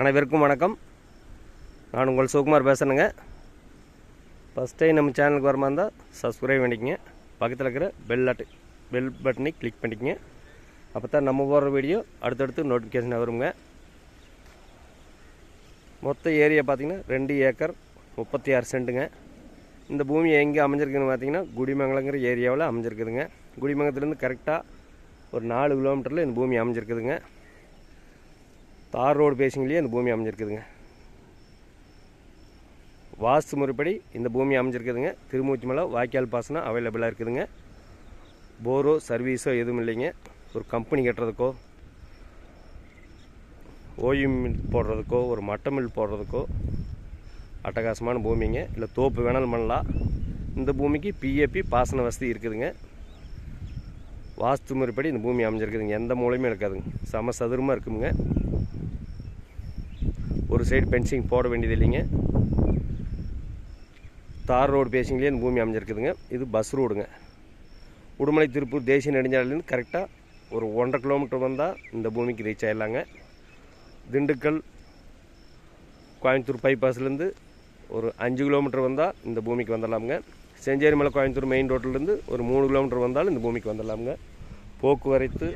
அனைவருக்கும் வணக்கம். நான் உங்கள் சுகுமார் பேசுகிறேங்க ஃபஸ்ட் டைம் நம்ம சேனலுக்கு வரமா இருந்தால் சப்ஸ்கிரைப் பண்ணிக்கங்க. பக்கத்தில் இருக்கிற பெல் அட்டு பெல் பட்டனை கிளிக் பண்ணிக்கங்க. அப்போ தான் நம்ம போடுற வீடியோ அடுத்தடுத்து நோட்டிஃபிகேஷன் வருங்க. மொத்த ஏரியா பார்த்திங்கன்னா ரெண்டு ஏக்கர் முப்பத்தி ஆறு சென்ட்டுங்க. இந்த பூமி எங்கே அமைஞ்சிருக்குன்னு பார்த்தீங்கன்னா குடிமங்கலங்கிற ஏரியாவில் அமைஞ்சிருக்குதுங்க. குடிமங்கலத்துலேருந்து கரெக்டாக ஒரு நாலு கிலோமீட்டரில் இந்த பூமி அமைஞ்சிருக்குதுங்க. தார் ரோடு பேசிங்லேயே இந்த பூமி அமைஞ்சிருக்குதுங்க. வாஸ்து முறைப்படி இந்த பூமி அமைஞ்சிருக்குதுங்க. திருமூச்சி மலை வாய்க்கால் பாசனம் அவைலபிளாக இருக்குதுங்க. போரோ சர்வீஸோ எதுவும் இல்லைங்க. ஒரு கம்பெனி கட்டுறதுக்கோ ஓய்வு மில் போடுறதுக்கோ ஒரு மட்டை மில் போடுறதுக்கோ அட்டகாசமான பூமிங்க. இல்லை தோப்பு வேணாலும் பண்ணலாம். இந்த பூமிக்கு பிஏபி பாசன வசதி இருக்குதுங்க. வாஸ்து முறைப்படி இந்த பூமி அமைஞ்சிருக்குதுங்க. எந்த மூலையுமே இருக்காதுங்க. சம சதுரமாக இருக்குங்க ஒரு சைடு பென்சிங் போட வேண்டியது இல்லைங்க. தார் ரோடு பேசிங்லேயே இந்த பூமி அமைஞ்சிருக்குதுங்க. இது பஸ் ரோடுங்க உடுமலை திருப்பூர் தேசிய நெடுஞ்சாலையிலேருந்து கரெக்டாக ஒரு ஒன்றரை கிலோமீட்டர் வந்தால் இந்த பூமிக்கு ரீச் ஆகிடலாங்க திண்டுக்கல் கோயம்புத்தூர் பைபாஸ்லேருந்து ஒரு அஞ்சு கிலோமீட்டர் வந்தால் இந்த பூமிக்கு வந்துடலாமுங்க. செஞ்சேரி மலை கோயம்புத்தூர் மெயின் ரோட்டிலேருந்து ஒரு மூணு கிலோமீட்டர் வந்தாலும் இந்த பூமிக்கு வந்துடலாமுங்க. போக்குவரத்து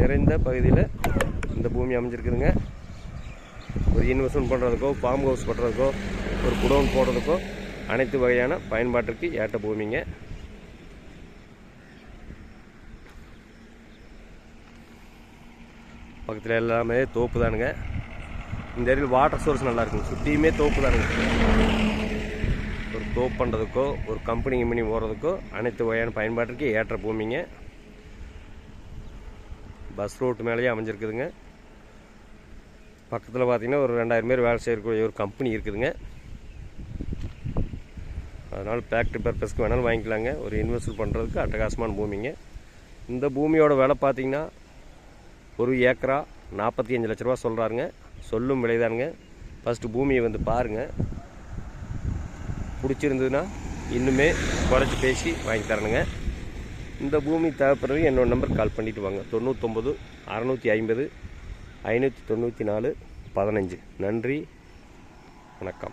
நிறைந்த பகுதியில் இந்த பூமி அமைஞ்சிருக்குதுங்க. ஒரு இன்வெஸ்ட்மெண்ட் பண்ணுறதுக்கோ ஃபார்ம் ஹவுஸ் பண்ணுறதுக்கோ ஒரு குடோன் போடுறதுக்கோ அனைத்து வகையான பயன்பாட்டிற்கு ஏற்ற பூமிங்க. பக்கத்தில் எல்லாமே தோப்பு தானுங்க. இந்த ஏரியில் வாட்டர் சோர்ஸ் நல்லா இருக்குங்க. சுற்றியுமே தோப்பு தானுங்க. ஒரு தோப்பு பண்ணுறதுக்கோ ஒரு கம்பெனி கம்பெனி போகிறதுக்கோ அனைத்து வகையான பயன்பாட்டிற்கு ஏற்ற பூமிங்க. பஸ் ரோட்டு மேலேயே அமைஞ்சிருக்குதுங்க. பக்கத்தில் பார்த்திங்கன்னா ஒரு ரெண்டாயிரம் பேர் வேலை செய்யக்கூடிய ஒரு கம்பெனி இருக்குதுங்க. அதனால் ஃபேக்ட்ரி பர்பஸ்க்கு வேணாலும் வாங்கிக்கலாங்க. ஒரு இன்வெஸ்ட் பண்ணுறதுக்கு அட்டகாசமான பூமிங்க. இந்த பூமியோட விலை பார்த்தீங்கன்னா ஒரு ஏக்கரா நாற்பத்தி அஞ்சு லட்ச ரூபா சொல்கிறாருங்க சொல்லும் விலைதானுங்க. ஃபஸ்ட்டு பூமியை வந்து பாருங்கள் பிடிச்சிருந்ததுன்னா இன்னுமே குறைச்சி பேசி வாங்கி தரணுங்க. இந்த பூமி தேவைப்படுறது என்னோட நம்பர் கால் பண்ணிவிட்டு வாங்க. தொண்ணூத்தொம்பது அறநூற்றி ஐம்பது ஐநூற்றி தொண்ணூற்றி நாலு பதினஞ்சு. நன்றி. வணக்கம்.